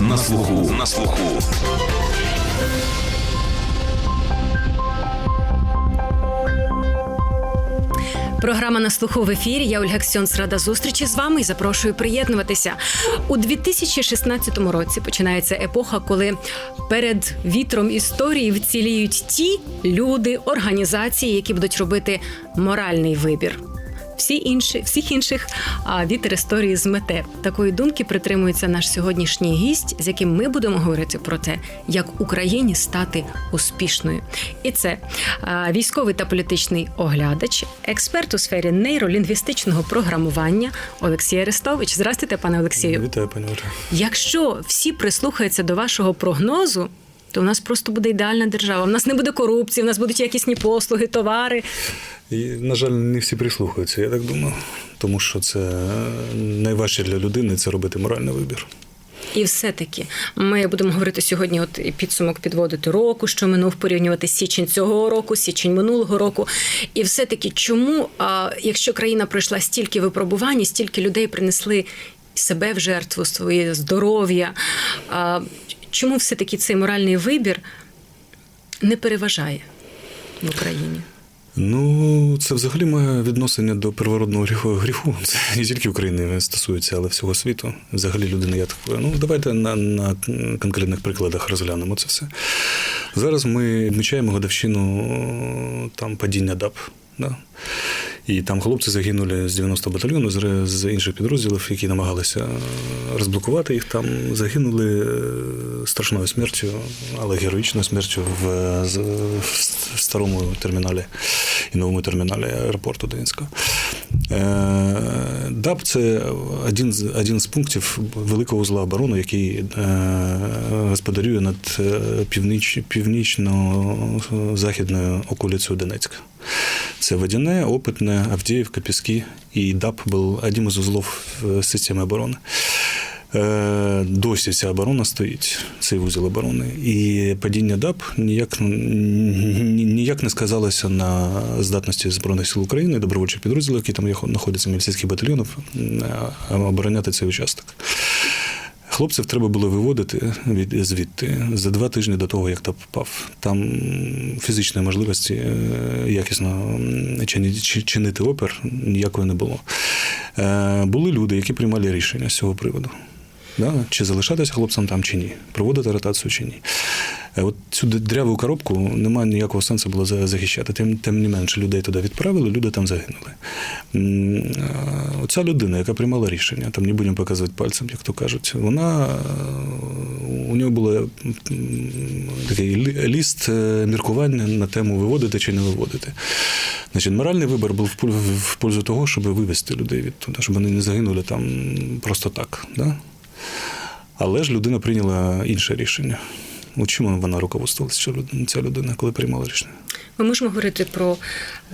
На слуху. На слуху. Програма на слуху в ефірі. Я Ольга Ксьонс рада зустрічі з вами і запрошую приєднуватися. У 2016 році починається епоха, коли перед вітром історії вціліють ті люди, організації, які будуть робити моральний вибір. Всі інші, всіх інших а, вітер історії змете. Такої думки притримується наш сьогоднішній гість, з яким ми будемо говорити про те, як Україні стати успішною. І це а, військовий та політичний оглядач, експерт у сфері нейролінгвістичного програмування Олексій Арестович. Здрастуйте, пане Олексію. Вітаю, пані Ольга. Якщо всі прислухаються до вашого прогнозу, то у нас просто буде ідеальна держава. У нас не буде корупції, у нас будуть якісні послуги, товари. І, на жаль, не всі прислухаються, я так думаю. Тому що це найважче для людини це робити моральний вибір. І все-таки ми будемо говорити сьогодні. От підсумок підводити року, що минув порівнювати січень цього року, січень минулого року. І все-таки, чому, а, якщо країна пройшла стільки випробувань, стільки людей принесли себе в жертву, своє здоров'я, а, чому все-таки цей моральний вибір не переважає в Україні? Ну, це взагалі має відношення до первородного гріху. Це не тільки України стосується, але всього світу. Взагалі людина я так. Ну, давайте на, на конкретних прикладах розглянемо це все. Зараз ми відмічаємо годовщину там падіння ДАП. Да? І там хлопці загинули з 90 батальйону, з, інших підрозділів, які намагалися розблокувати їх. Там загинули е, страшною смертю, але героїчною смертю в, в старому терміналі і новому терміналі аеропорту Донецького. Е, ДАП це один з один з пунктів великого узла оборони, який е, господарює над е, північ, північно-західною околицею Донецька. Це Водяне, Опитне, Авдіївка, Піски. І ДАП був одним із узлов системи оборони. Е, Досі ця оборона стоїть, цей вузол оборони. І падіння ДАП ніяк, ні- ніяк не сказалося на здатності Збройних сил України, добровольчих підрозділів, які там знаходяться міліцейських батальйонів, е, обороняти цей участок. Хлопців треба було виводити від звідти за два тижні до того, як ТАП впав. Там фізичної можливості е, якісно чинити опір ніякої не було. Були люди, які приймали рішення з цього приводу. Да? Чи залишатися хлопцям там, чи ні, проводити ротацію чи ні. Е, От цю дряву коробку немає ніякого сенсу було захищати. Тим, тим не менше, людей туди відправили, люди там загинули. Е, Оця людина, яка приймала рішення, там не будемо показувати пальцем, як то кажуть, вона е, у нього був такий ліст міркування на тему виводити чи не виводити. Значить, моральний вибір був в пользу того, щоб вивести людей від туди, щоб вони не загинули там просто так. Да? Але ж людина прийняла інше рішення. У чому вона руководствувалася, ця людина- ця людина, коли приймала рішення? Ми можемо говорити про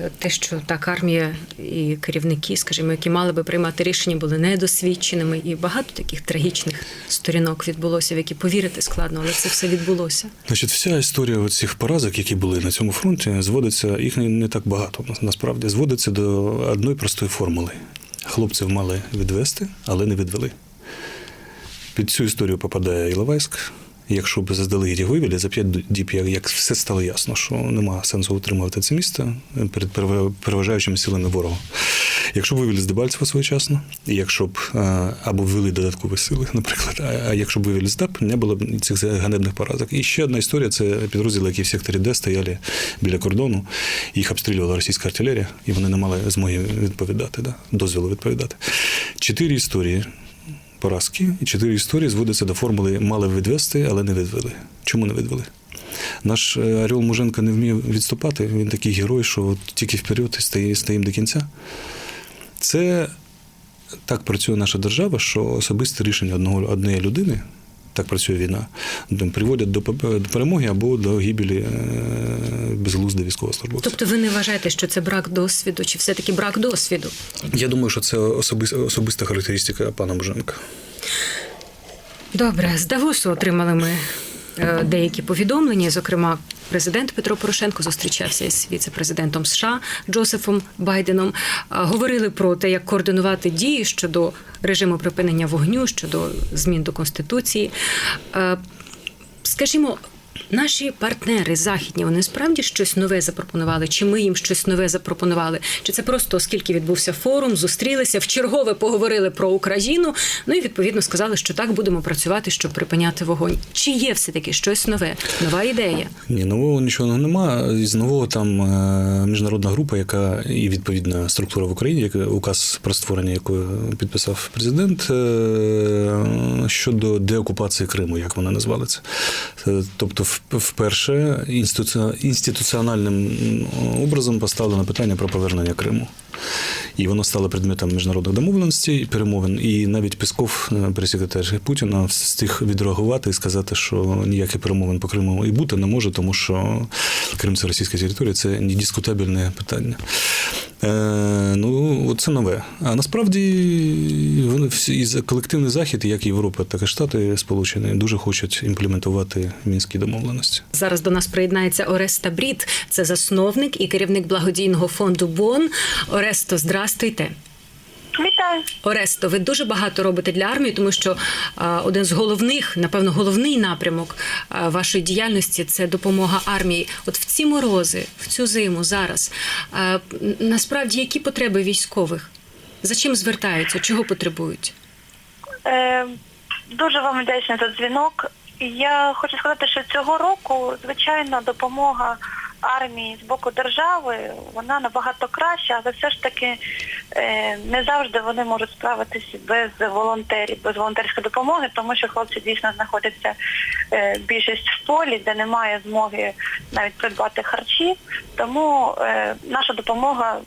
е, те, що так армія і керівники, скажімо, які мали би приймати рішення, були недосвідченими, і багато таких трагічних сторінок відбулося, в які повірити складно, але це все відбулося. Значить, вся історія цих поразок, які були на цьому фронті, зводиться, їх не, не так багато насправді, зводиться до одної простої формули. Хлопців мали відвести, але не відвели. Під цю історію попадає Іловайськ. Якщо б заздалегідь вивели за 5 діб, як- все стало ясно, що немає сенсу утримувати це місто перед переважаючими силами ворога. Якщо б вивели з Дебальцева своєчасно, і якщо б е, або ввели додаткові сили, наприклад, а якщо б вивели з ДАП, не було б цих ганебних поразок. І ще одна історія це підрозділи, які в секторі Д стояли біля кордону, їх обстрілювала російська артилерія, і вони не мали змоги відповідати, да, дозволу відповідати. Чотири історії поразки, і чотири історії зводяться до формули мали відвести, але не відвели. Чому не відвели? Наш е, Орел Муженко не вміє відступати. Він такий герой, що от тільки вперед і стає- стаємо до кінця. Це так працює наша держава, що особисте рішення одного, однієї людини, так працює війна, приводять до, до перемоги або до гибелі безглузди військовослужбовців. Тобто, ви не вважаєте, що це брак досвіду, чи все-таки брак досвіду? Я думаю, що це особиста, характеристика пана Буженка. Добре, з Давосу отримали ми е, деякі повідомлення, зокрема президент Петро Порошенко зустрічався із віце-президентом США Джозефом Байденом. Говорили про те, як координувати дії щодо режиму припинення вогню, щодо змін до конституції. Е, Скажімо, наші партнери західні вони справді щось нове запропонували? Чи ми їм щось нове запропонували? Чи це просто оскільки відбувся форум, зустрілися, вчергове поговорили про Україну? Ну і відповідно сказали, що так будемо працювати, щоб припиняти вогонь. Чи є все таки щось нове? Нова ідея? Ні, нового нічого нема. Із нового там е, міжнародна група, яка і відповідна структура в Україні, яка указ про створення якої підписав президент е, щодо деокупації Криму, як вони назвали це. Тобто, в- вперше інституці- інституціональним образом поставлено питання про повернення Криму. І воно стало предметом міжнародних домовленостей, перемовин. І навіть Песков, е, прес-секретар Путіна, встиг відреагувати і сказати, що ніяких перемовин по Криму і бути не може, тому що Крим це російська територія, це недискутабельне питання. Е, ну, це нове. А насправді вони всі і колективний захід, як Європа, так і Штати Сполучені, дуже хочуть імплементувати мінські домовленості. Зараз до нас приєднається Ореста Брід, це засновник і керівник благодійного фонду БОН. Оресто, здрастуйте. Вітаю. Оресто, ви дуже багато робите для армії, тому що а, один з головних, напевно, головний напрямок а, вашої діяльності це допомога армії. От в ці морози, в цю зиму зараз. а, насправді, які потреби військових? За чим звертаються? Чого потребують? Е, дуже вам вдячна за дзвінок. Я хочу сказати, що цього року, звичайно, допомога армії з боку держави, вона набагато краща, але все ж таки е, не завжди вони можуть справитися без волонтерів, без волонтерської допомоги, тому що хлопці дійсно знаходяться е, більшість в полі, де немає змоги навіть придбати харчі. Тому е, наша допомога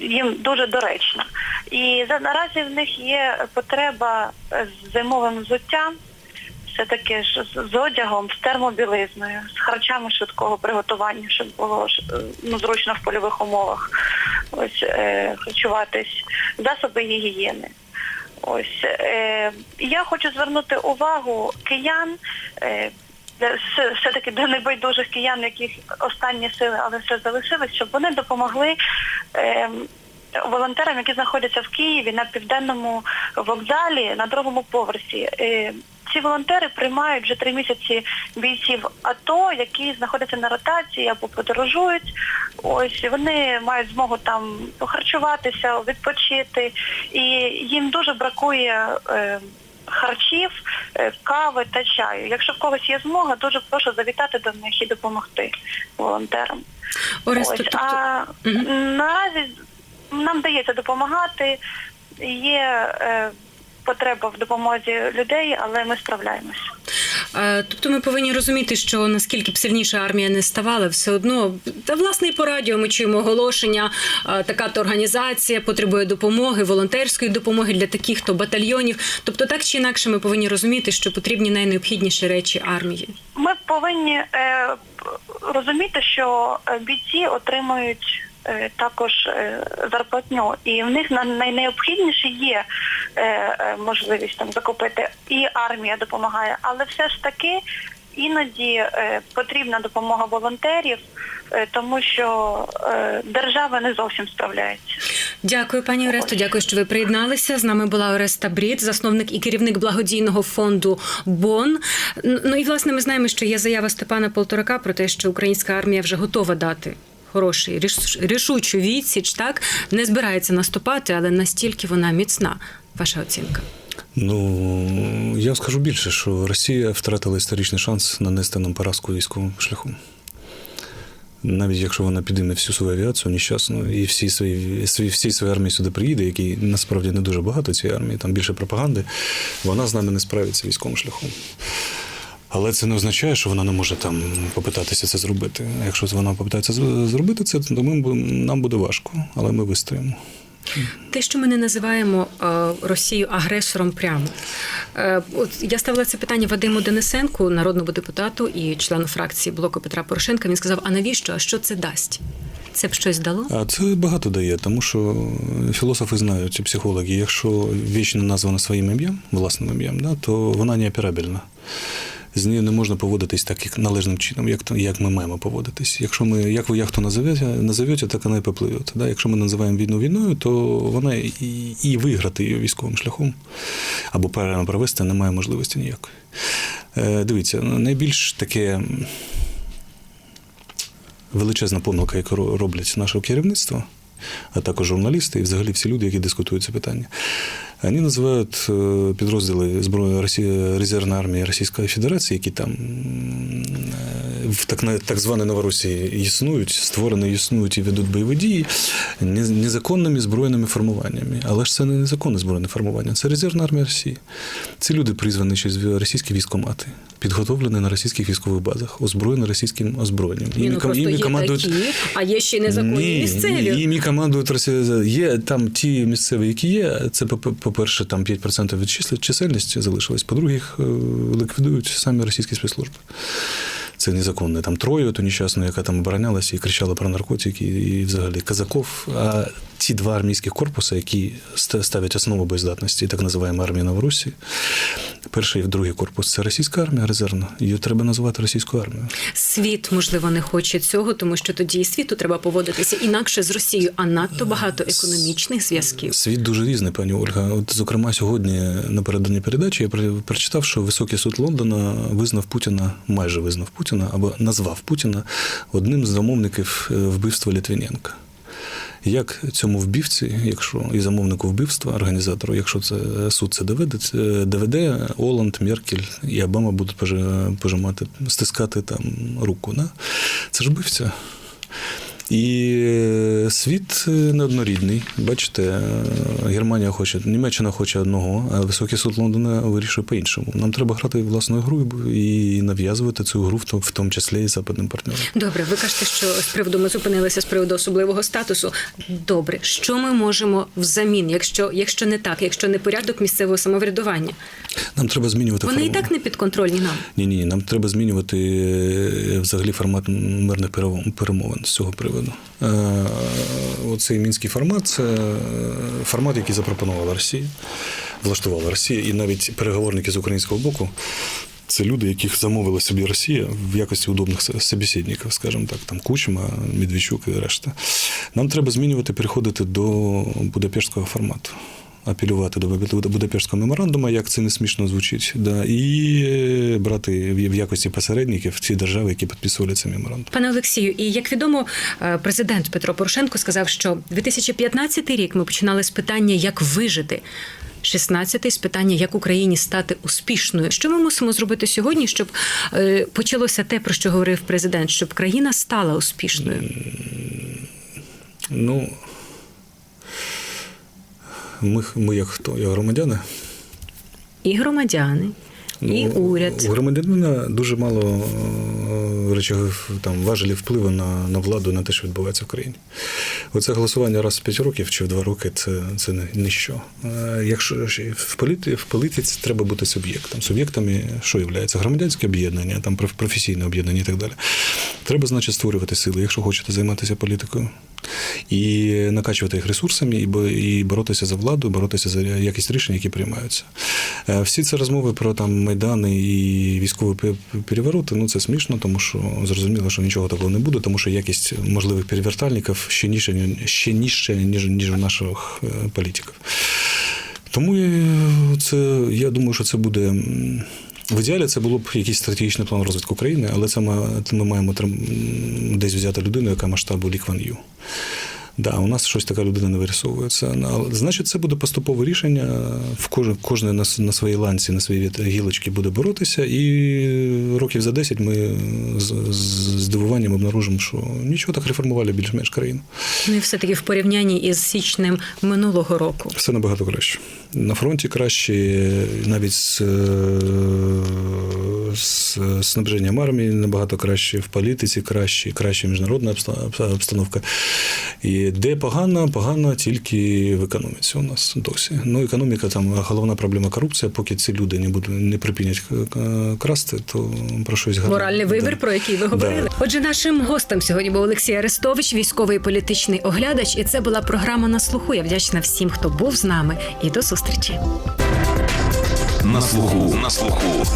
їм дуже доречна. І наразі в них є потреба з зимовим взуттям, все таки ж з- одягом, з термобілизною, з харчами швидкого приготування, щоб було е, ну, зручно в польових умовах. Ось е, харчуватись, засоби гігієни. Ось е, я хочу звернути увагу киян. Е, все- все-таки до небайдужих киян, яких останні сили, але все залишилось, щоб вони допомогли е, волонтерам, які знаходяться в Києві на південному вокзалі на другому поверсі. Е, ці волонтери приймають вже три місяці бійців АТО, які знаходяться на ротації або подорожують. Ось вони мають змогу там похарчуватися, відпочити, і їм дуже бракує. Е, Харчів, е, кави та чаю. Якщо в когось є змога, дуже прошу завітати до них і допомогти волонтерам. Ось, тобто... а Мгм. наразі нам вдається допомагати. Є е, потреба в допомозі людей, але ми справляємося. Е, Тобто ми повинні розуміти, що наскільки б сильніша армія не ставала, все одно та власне і по радіо ми чуємо оголошення. е, Така то організація потребує допомоги, волонтерської допомоги для таких то батальйонів. Тобто, так чи інакше, ми повинні розуміти, що потрібні найнеобхідніші речі армії. Ми повинні е, розуміти, що е, бійці отримують також е, зарплатню, і в них на найнеобхідніше є е, е, можливість там закупити, і армія допомагає, але все ж таки. Іноді е, потрібна допомога волонтерів, е, тому що е, держава не зовсім справляється. Дякую, пані Оресто. Дякую, що ви приєдналися. З нами була Ореста Брід, засновник і керівник благодійного фонду БОН. Ну і власне ми знаємо, що є заява Степана Полторака про те, що українська армія вже готова дати. Хороший рішучу відсіч, так не збирається наступати, але настільки вона міцна. Ваша оцінка. Ну я скажу більше, що Росія втратила історичний шанс нанести нам поразку військовим шляхом. Навіть якщо вона підійме всю свою авіацію нещасну і всі свої, свої, всі свої армії сюди приїде, які насправді не дуже багато цієї армії, там більше пропаганди, вона з нами не справиться військовим шляхом. Але це не означає, що вона не може там попитатися це зробити. Якщо вона попитається зробити це, то ми, нам буде важко, але ми вистоїмо. Те, що ми не називаємо е, Росію агресором прямо. Е, От я ставила це питання Вадиму Денисенку, народному депутату і члену фракції блоку Петра Порошенка. Він сказав: а навіщо? А що це дасть? Це б щось дало? А це багато дає, тому що філософи знають, і психологи, якщо віч не названа своїм ім'ям, власним ім'ям, да, то вона не операбельна. З нею не можна поводитись так, як належним чином, як, як ми маємо поводитись. Якщо ми, як ви яхту назовете, назовете, так вона і попливе. Да? Якщо ми називаємо війну війною, то вона і, і виграти її військовим шляхом або провести немає можливості ніякої. Е, дивіться, ну, найбільш таке величезна помилка, яку роблять наше керівництво, а також журналісти і взагалі всі люди, які дискутують це питання. Вони називають е, підрозділи зброї Росії, резервної армії Російської Федерації, які там в так, на- так званій Новоросії існують, створені, існують і ведуть бойові дії незаконними збройними формуваннями. Але ж це не незаконне збройне формування, це резервна армія Росії. Ці люди призвані через російські військомати, підготовлені на російських військових базах, озброєні російським озброєнням. Ні, ну, просто є командують- такі, а є ще й незаконні ні, місцеві. Їм командують Росія. Є там ті місцеві, які є. Це по- по-перше, там 5% від чисел- чисельності залишилось. По-друге, їх е, ліквідують самі російські спецслужби. Це незаконне. Там троє, ту нещасну, яка там оборонялася і кричала про наркотики, і взагалі казаков. А ті два армійських корпуси, які ставлять основу боєздатності, так називаємо армія Новоросії, перший і другий корпус це російська армія резервна. Її треба називати російською армією. Світ, можливо, не хоче цього, тому що тоді і світу треба поводитися інакше з Росією, а надто багато економічних зв'язків. Світ дуже різний, пані Ольга. От, зокрема, сьогодні напередодні передачі я прочитав, що Високий суд Лондона визнав Путіна, майже визнав Путіна, або назвав Путіна одним з замовників е, вбивства Літвіненка. Як цьому вбивці, якщо і замовнику вбивства, організатору, якщо це суд це доведе, це доведе, Оланд, Меркель і Обама будуть пожи- пожимати, стискати там руку. Да? Це ж вбивця. І е, світ е, неоднорідний. Бачите, е, Германія хоче, Німеччина хоче одного, а Високий суд Лондона вирішує по-іншому. Нам треба грати власною гру і нав'язувати цю гру, в тому- числі і западним партнерам. Добре, ви кажете, що з приводу ми зупинилися з приводу особливого статусу. Добре, що ми можемо взамін, якщо, якщо не так, якщо не порядок місцевого самоврядування? Нам треба змінювати Вони і так не підконтрольні нам. Ні, ні, нам треба змінювати взагалі формат мирних перемов- перемовин з цього приводу. Е, Оцей мінський формат це формат, який запропонувала Росія, влаштувала Росія, і навіть переговорники з українського боку. Це люди, яких замовила собі Росія в якості удобних собеседників, скажімо так, там Кучма, Медведчук і решта. Нам треба змінювати, переходити до Будапештського формату. Апелювати до Буд- Будапештського меморандуму, як це не смішно звучить, да, і брати в якості посередників ті держави, які підписували цей меморандум. Пане Олексію, і як відомо, е, президент Петро Порошенко сказав, що 2015 рік ми починали з питання, як вижити. 16-й з питання, як Україні стати успішною. Що ми мусимо зробити сьогодні, щоб е, почалося те, про що говорив президент, щоб країна стала успішною? Ну, ми, ми як хто? Як громадяни? І громадяни, і Ну, уряд. У громадянина дуже мало е, речових там важелів впливу на, на владу, на те, що відбувається в країні. Оце голосування раз в 5 років чи в 2 роки це, це не- ніщо. Е, Якщо в політиці, в політиці треба бути суб'єктом. Суб'єктами що є? Громадянське об'єднання, там проф- професійне об'єднання і так далі. Треба, значить, створювати сили, якщо хочете займатися політикою. І накачувати їх ресурсами, і, боротися за владу, боротися за якість рішень, які приймаються. Е, Всі ці розмови про там майдани і військові перевороти, ну це смішно, тому що зрозуміло, що нічого такого не буде, тому що якість можливих перевертальників ще ніжче, ще ніжче, ніж, ніж у наших е, політиків. Тому е, це, я думаю, що це буде. В ідеалі це було б якийсь стратегічний план розвитку країни, але це ми, ми маємо десь взяти людину, яка масштабу Лікван Ю. Да, у нас щось така людина не вирисовується. Ну, Але, Значить, це буде поступове рішення. В кожен, кожен на, на своїй ланці, на своїй від- гілочці буде боротися, і років за 10 ми з, з здивуванням обнаружимо, що нічого так реформували більш-менш країну. Ну і все-таки в порівнянні із січнем минулого року. Все набагато краще. На фронті краще, навіть з, е, з снабженням армії набагато краще, в політиці краще, краще міжнародна обста- обстановка. І де погано, погано тільки в економіці у нас досі. Ну, економіка там головна проблема корупція. Поки ці люди не будуть не припинять красти, то про щось гадати. Моральний вибір, Да. про який ви говорили. Да. Отже, нашим гостем сьогодні був Олексій Арестович, військовий політичний оглядач, і це була програма на слуху. Я вдячна всім, хто був з нами, і до зустрічі. На слуху. На слуху.